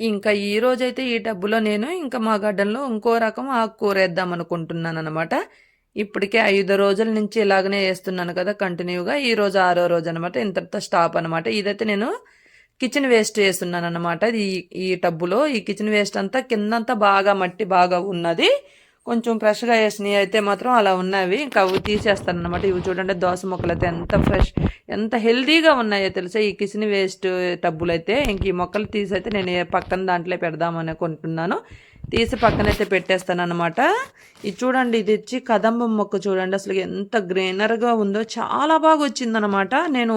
ఇంకా ఈ రోజైతే ఈ డబ్బులో నేను ఇంకా మా గడ్డంలో ఇంకో రకం ఆకుకూర వేద్దాం అనుకుంటున్నాను అనమాట ఇప్పటికే ఐదు రోజుల నుంచి ఇలాగనే వేస్తున్నాను కదా కంటిన్యూగా ఈ రోజు ఆరో రోజు అనమాట ఇంతటితో స్టాప్ అనమాట ఇదైతే నేను కిచెన్ వేస్ట్ వేస్తున్నాను అనమాట ఈ ఈ టబ్బులో ఈ కిచెన్ వేస్ట్ అంతా కిందంతా బాగా మట్టి బాగా ఉన్నది. కొంచెం ఫ్రెష్గా వేసినవి అయితే మాత్రం అలా ఉన్నవి. ఇంకా అవి తీసేస్తాను అనమాట ఇవి చూడండి దోస మొక్కలు అయితే ఎంత ఫ్రెష్ ఎంత హెల్దీగా ఉన్నాయో తెలుసా? ఈ కిసిని వేస్ట్ టబ్బులు అయితే. ఇంక ఈ మొక్కలు తీసి అయితే నేను పక్కన దాంట్లో పెడదామని అనుకుంటున్నాను తీసి పక్కనైతే పెట్టేస్తాను అనమాట ఇది చూడండి ఇది ఇచ్చి కదంబం మొక్క చూడండి. అసలు ఎంత గ్రీనర్గా ఉందో. చాలా బాగా వచ్చిందనమాట నేను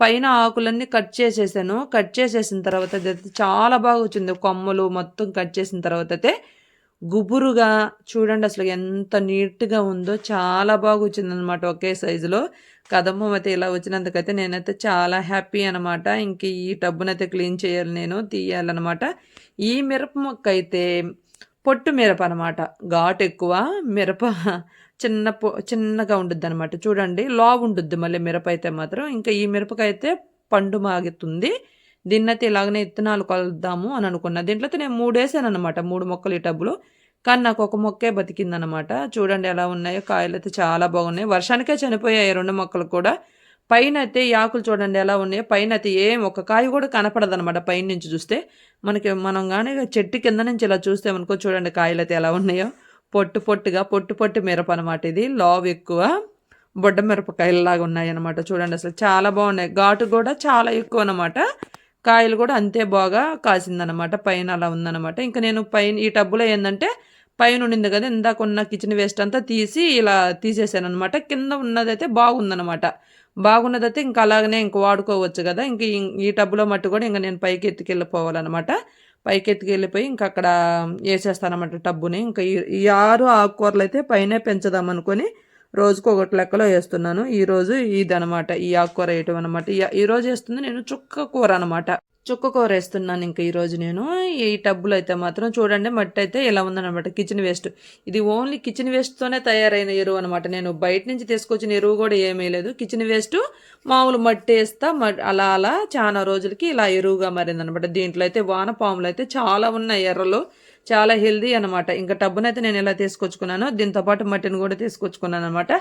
పైన ఆకులన్నీ కట్ చేసేసాను. కట్ చేసేసిన తర్వాత అయితే చాలా బాగా వచ్చింది. కొమ్మలు మొత్తం కట్ చేసిన తర్వాత అయితే. గుబురుగా చూడండి అసలు ఎంత నీట్గా ఉందో చాలా బాగా వచ్చిందనమాట ఒకే సైజులో. కదంబం అయితే ఇలా వచ్చినందుకైతే నేనైతే చాలా హ్యాపీ అనమాట ఇంక ఈ టబ్బునైతే క్లీన్ చేయాలి నేను తీయాలన్నమాట. ఈ మిరప మొక్క అయితే పొట్టు మిరప అనమాట ఘాటు ఎక్కువ మిరప చిన్న చిన్నగా ఉండుద్ది అనమాట చూడండి లావు ఉంటుంది మళ్ళీ మిరప అయితే మాత్రం. ఇంకా ఈ మిరపకైతే పండు మాగుతుంది. దీన్నైతే ఇలాగనే ఇత్తనాలు కలుద్దాము అని అనుకున్నా. దీంట్లో నేను మూడు వేసాను అనమాట మూడు మొక్కలు ఈ టబ్బులు. కానీ నాకు ఒక మొక్కే బతికిందనమాట చూడండి ఎలా ఉన్నాయో. కాయలు అయితే చాలా బాగున్నాయి. వర్షానికే చనిపోయాయి రెండు మొక్కలు కూడా. పైన అయితే ఈ ఆకులు చూడండి ఎలా ఉన్నాయో. పైన అయితే ఏం ఒక కాయ కూడా కనపడదు అనమాట పైన నుంచి చూస్తే. మనకి మనం కానీ చెట్టు కింద నుంచి ఇలా చూస్తే మనకో చూడండి కాయలు అయితే ఎలా ఉన్నాయో. పొట్టు పొట్టుగా పొట్టు పొట్టు మిరప అనమాట ఇది. లావ్ ఎక్కువ. బొడ్డ మిరపకాయలలాగా ఉన్నాయి అనమాట చూడండి అసలు చాలా బాగున్నాయి. ఘాటు కూడా చాలా ఎక్కువ అనమాట కాయలు కూడా అంతే బాగా కాసిందనమాట పైన అలా ఉందనమాట ఇంకా నేను పైన ఈ టబ్బులో ఏంటంటే పైన ఉండింది కదా ఇందాక ఉన్న కిచెన్ వేస్ట్ అంతా తీసి ఇలా తీసేసాను అనమాట కింద ఉన్నదైతే బాగుందనమాట బాగున్నదైతే ఇంకా అలాగనే ఇంక వాడుకోవచ్చు కదా ఇంక ఈ టబ్బులో మట్టు కూడా ఇంకా నేను పైకి ఎత్తుకెళ్ళిపోవాలన్నమాట. పైకి ఎత్తుకెళ్ళిపోయి ఇంకా అక్కడ వేసేస్తానమాట టబ్బుని. ఇంకా ఈ ఆరు ఆకుకూరలు అయితే పైన పెంచుదాం అనుకొని రోజుకు ఒకటి లెక్కలో వేస్తున్నాను. ఈరోజు ఇది ఈ ఆకుకూర వేయటం అనమాట ఈరోజు వేస్తుంది నేను చుక్క కూర అనమాట చుక్క కూర వేస్తున్నాను ఇంకా ఈరోజు నేను. ఈ టబ్బులు అయితే మాత్రం చూడండి మట్టి అయితే ఇలా ఉందన్నమాట. Kitchen waste. ఇది ఓన్లీ కిచెన్ వేస్ట్తోనే తయారైన ఎరువు అనమాట నేను బయట నుంచి తీసుకొచ్చిన ఎరువు కూడా ఏమీ లేదు. కిచెన్ వేస్ట్ మామూలు మట్టి వేస్తా అలా అలా చాలా రోజులకి ఇలా ఎరువుగా మారిందనమాట దీంట్లో అయితే వానపాములు అయితే చాలా ఉన్నాయి ఎర్రలు. చాలా హెల్దీ అనమాట ఇంకా టబ్బునైతే నేను ఎలా తీసుకొచ్చుకున్నానో దీంతో పాటు మట్టిని కూడా తీసుకొచ్చుకున్నాను అనమాట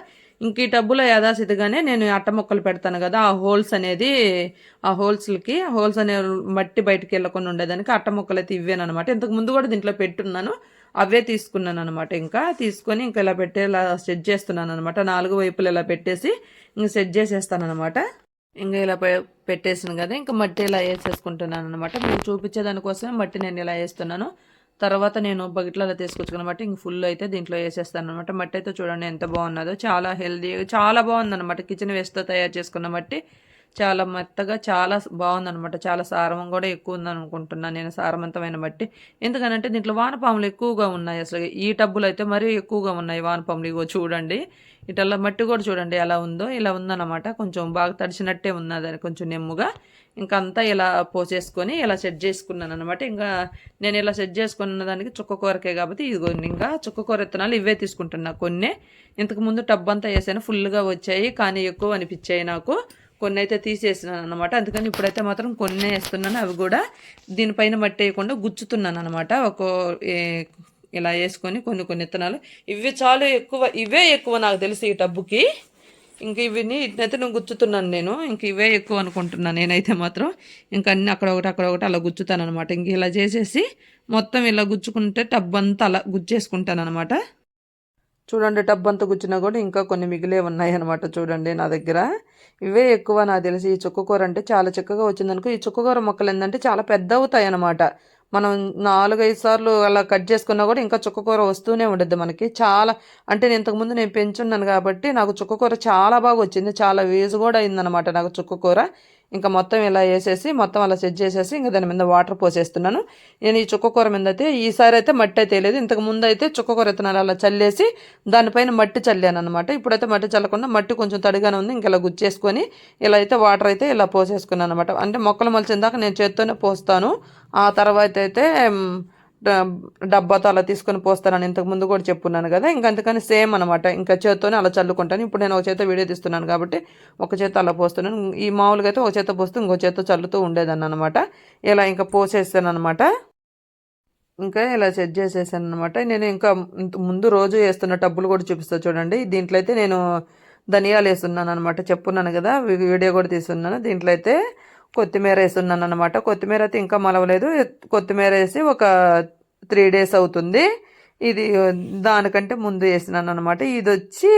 ఇంక ఈ టబ్బులో యథాస్థితిగానే నేను అట్ట మొక్కలు పెడతాను కదా ఆ హోల్స్ అనేది ఆ హోల్స్లకి ఆ హోల్స్ అనే మట్టి బయటకు వెళ్ళకుండా ఉండేదానికి అట్ట మొక్కలు అయితే ఇవ్వాను అనమాట ఇంతకు ముందు కూడా దీంట్లో పెట్టున్నాను అవే తీసుకున్నాను అనమాట ఇంకా తీసుకొని ఇంకా ఇలా పెట్టే ఇలా సెట్ చేస్తున్నాను అనమాట నాలుగు వైపులు ఇలా పెట్టేసి ఇంక సెట్ చేసేస్తాను అనమాట ఇంకా ఇలా పెట్టేసాను కదా ఇంకా మట్టి ఇలా వేసేసుకుంటున్నాను అనమాట మీరు చూపించేదానికోసమే మట్టి నేను ఇలా వేస్తున్నాను. తర్వాత నేను బకెట్లలో తీసుకొచ్చుకున్న మట్టి ఇంక ఫుల్ అయితే దీంట్లో వేసేస్తాను అనమాట మట్టి అయితే చూడండి ఎంత బాగున్నదో. చాలా హెల్దీ చాలా బాగుందన్నమాట. కిచెన్ వేస్ట్తో తయారు చేసుకున్న మట్టి చాలా మెత్తగా చాలా బాగుందనమాట చాలా సారం కూడా ఎక్కువ ఉందని అనుకుంటున్నాను నేను సారవంతమైన మట్టి. ఎందుకనంటే దీంట్లో వానపాములు ఎక్కువగా ఉన్నాయి అసలు. ఈ టబ్బులు అయితే మరీ ఎక్కువగా ఉన్నాయి వానపాములు ఇగో చూడండి. ఇటల్లా మట్టి కూడా చూడండి ఎలా ఉందో. ఇలా ఉందన్నమాట. కొంచెం బాగా తడిచినట్టే ఉన్నది. కొంచెం నెమ్ముగా. ఇంకా అంతా ఇలా పోసేసుకొని ఇలా సెట్ చేసుకున్నాను అనమాట ఇంకా నేను ఇలా సెట్ చేసుకున్న దానికి చుక్క కూరకే కాబట్టి ఇదిగో ఇంకా చుక్కకూర విత్తనాలు ఇవే తీసుకుంటున్నా కొన్ని. ఇంతకుముందు టబ్ అంతా వేసాను ఫుల్గా వచ్చాయి కానీ ఎక్కువ అనిపించాయి నాకు. కొన్ని అయితే తీసేసినాను అనమాట అందుకని ఇప్పుడైతే మాత్రం కొన్ని వేస్తున్నాను. అవి కూడా దీనిపైన మట్టి వేయకుండా గుచ్చుతున్నాను అనమాట ఒక ఇలా వేసుకొని కొన్ని కొన్ని విత్తనాలు. ఇవి చాలా ఎక్కువ ఇవే ఎక్కువ నాకు తెలిసి ఈ టబ్బుకి. ఇంక ఇవన్నీ ఇట్నైతే నువ్వు గుచ్చుతున్నాను నేను. ఇంక ఇవే ఎక్కువ అనుకుంటున్నాను నేనైతే మాత్రం. ఇంక అన్ని అక్కడ ఒకటి అక్కడ ఒకటి అలా గుచ్చుతాను అనమాట ఇంక ఇలా చేసేసి మొత్తం ఇలా గుచ్చుకుంటే టబ్ అంతా అలా గుచ్చేసుకుంటాను అనమాట చూడండి టబ్ అంతా గుచ్చినా కూడా ఇంకా కొన్ని మిగిలే ఉన్నాయి అనమాట చూడండి నా దగ్గర. ఇవే ఎక్కువ నాకు తెలిసి ఈ చుక్కకూర అంటే చాలా చక్కగా వచ్చిందనుకో. ఈ చుక్కకూర మొక్కలు ఏంటంటే చాలా పెద్ద అవుతాయి అనమాట మనం నాలుగైదు సార్లు అలా కట్ చేసుకున్నా కూడా ఇంకా చుక్కకూర వస్తూనే ఉండద్ది మనకి. చాలా అంటే నేను ఇంతకుముందు నేను పెంచున్నాను కాబట్టి నాకు చుక్కకూర చాలా బాగా వచ్చింది. చాలా వేసు కూడా అయిందనమాట నాకు చుక్కకూర ఇంకా మొత్తం ఇలా వేసేసి మొత్తం అలా సెట్ చేసేసి ఇంకా దాని మీద వాటర్ పోసేస్తున్నాను. నేను ఈ చుక్కకూర మీద అయితే ఈసారి అయితే మట్టి అయితే లేదు. ఇంతకు ముందు అయితే చుక్కకూర విత్తనాలు అలా చల్లేసి దానిపైన మట్టి చల్లాను అనమాట ఇప్పుడైతే మట్టి చల్లకుండా మట్టి కొంచెం తడిగానే ఉంది. ఇంకా ఇలా గుచ్చేసుకొని ఇలా అయితే వాటర్ అయితే ఇలా పోసేసుకున్నాను అనమాట అంటే మొక్కలు మొలిచిన దాకా నేను చేత్తోనే పోస్తాను. ఆ తర్వాత అయితే డబ్బాతో అలా తీసుకొని పోస్తానని ఇంతకు ముందు కూడా చెప్పున్నాను కదా ఇంకా అందుకని సేమ్ అనమాట ఇంకా చేత్తోనే అలా చల్లుకుంటాను. ఇప్పుడు నేను ఒక చేత వీడియో తీస్తున్నాను కాబట్టి ఒక చేత అలా పోస్తున్నాను. ఈ మామూలుగా అయితే ఒక చేత పోస్తూ ఇంకో చేత చల్లుతూ ఉండేదాన్ని అనమాట ఇలా ఇంకా పోసేస్తాను అనమాట ఇంకా ఇలా సెట్ చేసేసాను అనమాట నేను ఇంకా ముందు రోజు వేస్తున్న టబ్బులు కూడా చూపిస్తా చూడండి. దీంట్లో అయితే నేను ధనియాలు వేస్తున్నాను అనమాట చెప్పున్నాను కదా వీడియో కూడా తీస్తున్నాను. దీంట్లో అయితే కొత్తిమీర వేస్తున్నాను అనమాట కొత్తిమీర అయితే ఇంకా మలవలేదు. కొత్తిమీర వేసి ఒక త్రీ డేస్ అవుతుంది. ఇది దానికంటే ముందు వేసినాను అనమాట ఇది వచ్చి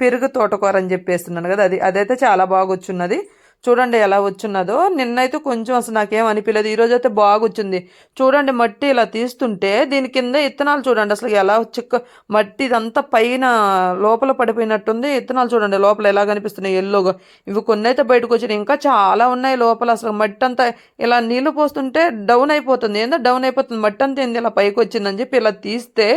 పెరుగు తోటకూర అని చెప్పి వేస్తున్నాను కదా. అది అదైతే చాలా బాగా వచ్చున్నది. చూడండి ఎలా వచ్చున్నదో. నిన్నైతే కొంచెం అసలు నాకేం అనిపించలేదు ఈరోజు అయితే బాగా వచ్చింది చూడండి మట్టి ఇలా తీస్తుంటే దీని కింద ఇత్తనాలు చూడండి. అసలు ఎలా చిక్క మట్టి ఇదంతా పైన లోపల పడిపోయినట్టుంది. ఇత్తనాలు చూడండి లోపల ఎలా కనిపిస్తున్నాయి. ఎల్లోగా ఇవి కొన్ని అయితే బయటకు వచ్చినాయి ఇంకా చాలా ఉన్నాయి లోపల. అసలు మట్టి అంతా ఇలా నీళ్ళు పోస్తుంటే డౌన్ అయిపోతుంది. ఏందో డౌన్ అయిపోతుంది. మట్టి అంతా ఏంది ఇలా పైకి వచ్చిందని చెప్పి ఇలా తీస్తే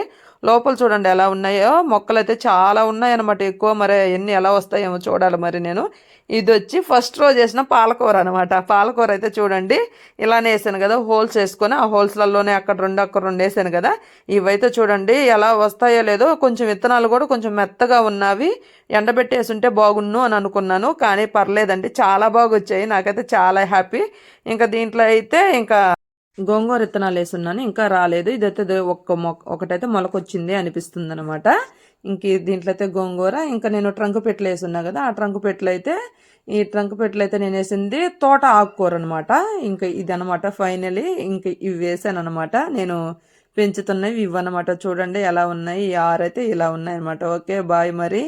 లోపల చూడండి ఎలా ఉన్నాయో. మొక్కలు అయితే చాలా ఉన్నాయన్నమాట ఎక్కువ. మరి ఎన్ని ఎలా వస్తాయేమో చూడాలి మరి నేను. ఇది వచ్చి ఫస్ట్ రోజు వేసిన పాలకూర అనమాట పాలకూర అయితే చూడండి ఇలానే వేసాను కదా హోల్స్ వేసుకొని ఆ హోల్స్లలోనే అక్కడ రెండు అక్కడ రెండు వేసాను కదా. ఇవైతే చూడండి ఎలా వస్తాయో లేదో కొంచెం విత్తనాలు కూడా కొంచెం మెత్తగా ఉన్నవి. ఎండబెట్టేసి ఉంటే బాగున్ను అని అనుకున్నాను కానీ పర్లేదండి చాలా బాగా వచ్చాయి నాకైతే చాలా హ్యాపీ. ఇంకా దీంట్లో అయితే ఇంకా గోంగూర విత్తనాలు వేసున్నాను. ఇంకా రాలేదు. ఇదైతే ఒక్క మొక్క ఒకటైతే మొలకొచ్చింది అనిపిస్తుంది అనమాట ఇంక దీంట్లో అయితే గోంగూర. ఇంకా నేను ట్రంక్ పెట్లు వేసున్నా కదా ఆ ట్రంక్ పెట్లు అయితే ఈ ట్రంక్ పెట్లు అయితే నేను వేసింది తోట ఆకుకూర అనమాట ఇంకా ఇది అనమాట ఫైనలీ. ఇంక ఇవి వేసాను అనమాట నేను పెంచుతున్నవి ఇవన్నమాట చూడండి ఎలా ఉన్నాయి. ఈ ఆరైతే ఇలా ఉన్నాయి అనమాట ఓకే బాయ్ మరి.